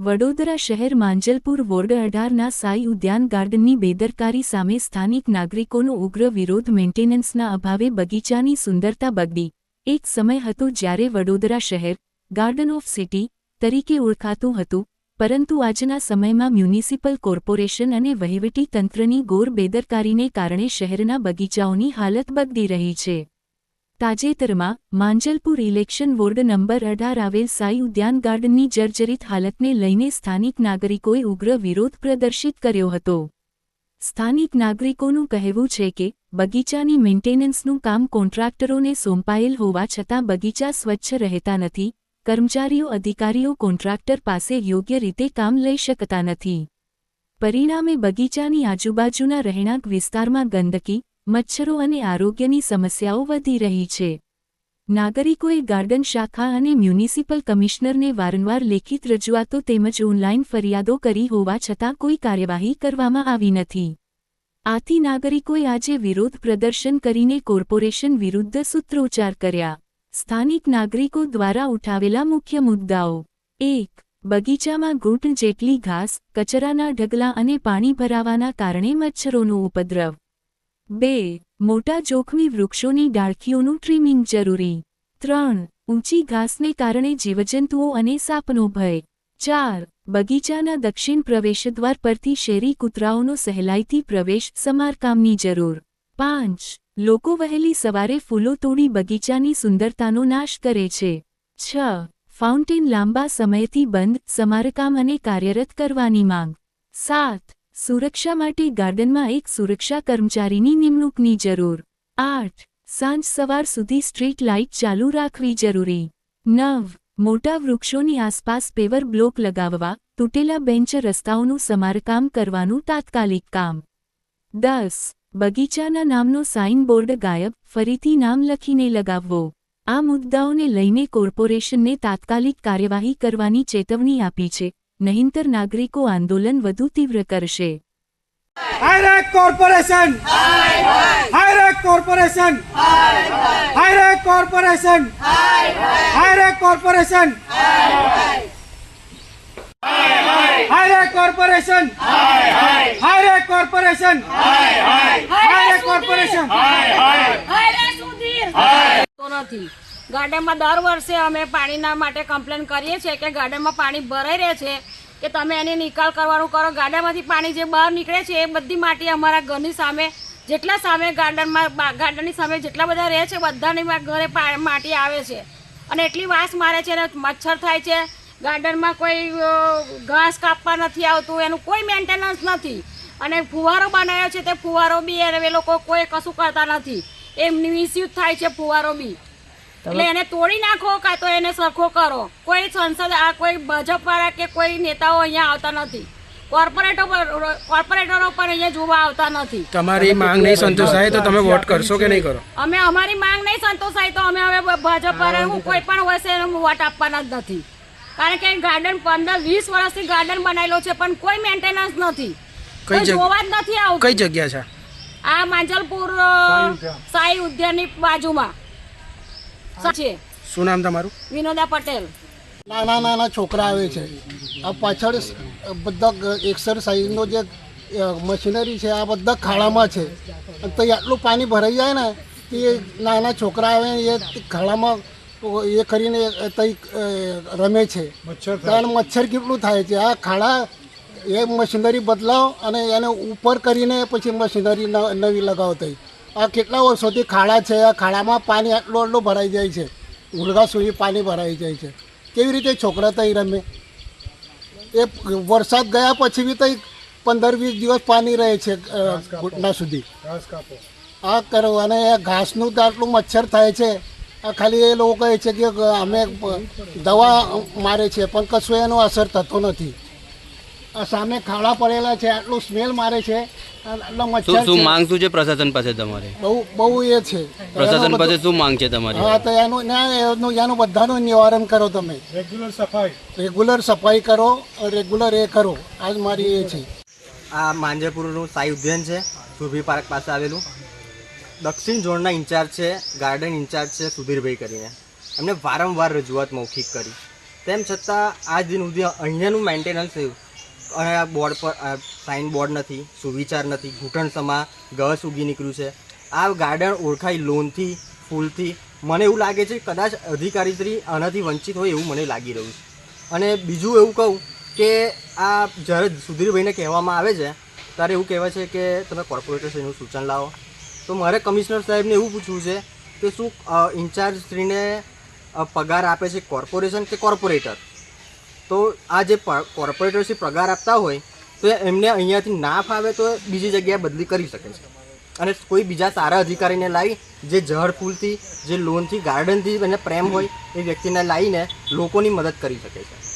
વડોદરા શહેર માંજલપુર વોર્ડ અઢારના સાઈ ઉદ્યાન ગાર્ડનની બેદરકારી સામે સ્થાનિક નાગરિકોનો ઉગ્ર વિરોધ મેન્ટેનન્સના અભાવે બગીચાની સુંદરતા બગડી. એક સમય હતો જ્યારે વડોદરા શહેર, ગાર્ડન ઓફ સિટી, તરીકે ઓળખાતું હતું, પરંતુ આજના સમયમાં મ્યુનિસિપલ કોર્પોરેશન અને વહીવટી તંત્રની ગોર બેદરકારીને કારણે શહેરના બગીચાઓની હાલત બગડી રહી છે. તાજેતરમાં માંજલપુર ઇલેક્શન વોર્ડ નંબર અઢાર આવેલ સાઈ ઉદ્યાન ગાર્ડનની જર્જરિત હાલતને લઈને સ્થાનિક નાગરિકોએ ઉગ્ર વિરોધ પ્રદર્શિત કર્યો હતો. સ્થાનિક નાગરિકોનું કહેવું છે કે, બગીચાની મેન્ટેનન્સનું કામ કોન્ટ્રાક્ટરોને સોંપાયેલ હોવા છતાં બગીચા સ્વચ્છ રહેતા નથી, કર્મચારીઓ અધિકારીઓ કોન્ટ્રાક્ટર પાસે યોગ્ય રીતે કામ લઈ શકતા નથી. પરિણામે બગીચાની આજુબાજુના રહેણાંક વિસ્તારમાં ગંદકી મચ્છરો અને આરોગ્યની સમસ્યાઓ વધી રહી છે. નાગરિકોએ ગાર્ડન શાખા અને મ્યુનિસિપલ કમિશનરને વારંવાર લેખિત રજૂઆતો તેમજ ઓનલાઈન ફરિયાદો કરી હોવા છતાં કોઈ કાર્યવાહી કરવામાં આવી નથી. આથી નાગરિકોએ આજે વિરોધ પ્રદર્શન કરીને કોર્પોરેશન વિરુદ્ધ સૂત્રોચ્ચાર કર્યા. સ્થાનિક નાગરિકો દ્વારા ઉઠાવેલા મુખ્ય મુદ્દાઓ. એક, બગીચામાં ઘૂંટ જેટલી ઘાસ, કચરાના ઢગલા અને પાણી ભરાવાના કારણે મચ્છરોનો ઉપદ્રવ. બે, મોટા જોખમી વૃક્ષોની ડાળખીઓનું ટ્રીમિંગ જરૂરી. ત્રણ, ઊંચી ઘાસને કારણે જીવજંતુઓ અને સાપનો ભય. ચાર, બગીચાના દક્ષિણ પ્રવેશદ્વાર પરથી શેરી કૂતરાઓનો સહેલાઈથી પ્રવેશ સમારકામની જરૂર. પાંચ, લોકો વહેલી સવારે ફૂલો તોડી બગીચાની સુંદરતાનો નાશ કરે છે. છ, ફાઉન્ટેન લાંબા સમયથી બંધ, સમારકામ અને કાર્યરત કરવાની માંગ. સાત સુરક્ષા માટે ગાર્ડનમાં એક સુરક્ષા કર્મચારીની નિમણૂકની જરૂર. આઠ. સાંજ સવાર સુધી સ્ટ્રીટ લાઇટ ચાલુ રાખવી જરૂરી. નવ. મોટા વૃક્ષોની આસપાસ પેવર બ્લોક લગાવવા, તૂટેલા બેન્ચ રસ્તાઓનું સમારકામ કરવાનું તાત્કાલિક કામ. દસ. બગીચાના નામનો સાઇનબોર્ડ ગાયબ, ફરીથી નામ લખીને લગાવવો. આ મુદ્દાઓને લઈને કોર્પોરેશનને તાત્કાલિક કાર્યવાહી કરવાની ચેતવણી આપી છે. નહીંતર નાગરિકો આંદોલન વધુ તીવ્ર કરશે હાયરેક કોર્પોરેશન હાયરેક કોર્પોરેશન હાયરેક કોર્પોરેશન હાયરેક કોર્પોરેશન હાયરેક કોર્પોરેશન હાયરેક કોર્પોરેશન હાયરેક કોર્પોરેશન નથી ગાર્ડનમાં દર વર્ષે અમે પાણીના માટે કમ્પ્લેન કરીએ છીએ કે ગાર્ડનમાં પાણી ભરાઈ રહે છે, કે તમે એની નિકાલ કરવાનું કરો. ગાર્ડનમાંથી પાણી જે બહાર નીકળે છે, એ બધી માટી અમારા ઘરની સામે, જેટલા સામે ગાર્ડનમાં ગાર્ડનની સામે જેટલા બધા રહે છે, બધાની ઘરે માટી આવે છે. અને એટલી વાસ મારે છે અને મચ્છર થાય છે. ગાર્ડનમાં કોઈ ઘાસ કાપવા નથી આવતું, એનું કોઈ મેન્ટેનન્સ નથી. અને ફુવારો બનાવ્યો છે તે ફુવારો બી એ લોકો કોઈ કશું કરતા નથી. એ મિસયુઝ થાય છે ફુવારો બી. એટલે એને તોડી નાખો કાં તો એને સરખો કરો. કોઈ સંસદ આ કોઈ ભાજપ વાળા કે કોઈ નેતાઓ અહીંયા આવતા નથી. કોર્પોરેટો પર- કોર્પોરેટરો પણ અહીંયા જોવા આવતા નથી. તમારી માંગ નહીં સંતોષાય તો તમે વોટ કરશો કે નહીં કરો? અમે અમારી માંગ નહીં સંતોષાય તો અમે હવે ભાજપ વાળા હું કોઈ પણ હોય વોટ આપવાના જ નથી. કારણ કે ગાર્ડન પંદર વીસ વર્ષથી ગાર્ડન બનાવેલો છે પણ કોઈ મેન્ટેનન્સ નથી. કોઈ જોવા જ નથી આવતું. કઈ જગ્યા છે? આ માંજલપુર સાઈ ઉદ્યાનની બાજુમાં. છે? શું નામ તમારું? વિનોદા પટેલ. નાના નાના છોકરા આવે છે. આ પાછળ બધા એક્સરસાઇઝનો જે મશીનરી છે આ બધા ખાડામાં છે. તો આટલું પાણી ભરાઈ જાય ને કે એ નાના છોકરા આવે એ ખાડામાં એ કરીને તઈ રમે છે. ત્યારે મચ્છર કેટલું થાય છે? આ ખાડા એ મશીનરી બદલાવ અને એને ઉપર કરીને પછી મશીનરી ન- નવી લગાવો થઈ આ કેટલા વર્ષોથી ખાડા છે? આ ખાડામાં પાણી આટલું આટલું ભરાઈ જાય છે. ઉલગા સુધી પાણી ભરાઈ જાય છે. કેવી રીતે છોકરા તઈ રમે? એ વરસાદ ગયા પછી બી તઈ પંદર વીસ દિવસ પાણી રહે છે ઘૂંટના સુધી. આ કરો અને ઘાસનું તો આટલું મચ્છર થાય છે. આ ખાલી એ લોકો કહે છે કે અમે દવા મારે છે પણ કશું એનો અસર થતો નથી. સામે ખાડા પડેલા છે આટલું સ્મેલ મારે છે. આટલો શું મચ્છર શું છે. માંગ શું છે પ્રશાસન પાસે તમારે? બહુ બહુ એ છે. પ્રશાસન પાસે શું માંગ છે તમારી? હા તો એનું ના એનું એનું બધાનું નિવારણ કરો તમે. રેગ્યુલર સફાઈ. રેગ્યુલર સફાઈ કરો રેગ્યુલર એ કરો. આજ મારી એ છે. આ માંજરપુરનું સાઈ ઉદ્યાન છે સુભી પાર્ક પાસે આવેલું. દક્ષિણ ઝોનના ઇન્ચાર્જ છે ગાર્ડન ઇન્ચાર્જ છે સુધીરભાઈ કરીને. એમને વારંવાર રજૂઆત મૌખિક કરી. તેમ છતાં આજ દિન સુધી અહીંયાનું મેન્ટેનન્સ થયું. અને આ બોર્ડ પર સાઇન બોર્ડ નથી, સુવિચાર નથી, ઘૂંટણ સમા ઘસ ઉગી નીકળ્યું છે. આ ગાર્ડન ઓળખાય લોનથી, ફૂલથી. મને એવું લાગે છે કદાચ અધિકારીશ્રી આનાથી વંચિત હોય એવું મને લાગી રહ્યું છે. અને બીજું એવું કહું કે આ જ્યારે સુધીરભાઈને કહેવામાં આવે છે, ત્યારે એવું કહેવાય છે કે તમે કોર્પોરેટરશ્રીનું સૂચન લાવો. તો મારે કમિશનર સાહેબને એવું પૂછવું છે કે શું ઇન્ચાર્જ શ્રીને પગાર આપે છે કોર્પોરેશન કે કોર્પોરેટર તો આ જે કોર્પોરેટરશ્રી પગાર આપતા હોય, તો એમને અહીંયાથી ના ફાવે તો બીજી જગ્યાએ બદલી કરી શકે છે. અને કોઈ બીજા સારા અધિકારીને લાવી જે જળ ફૂલથી, જે લોનથી ગાર્ડનથી એને પ્રેમ હોય, એ વ્યક્તિને લાવીને લોકોની મદદ કરી શકે છે.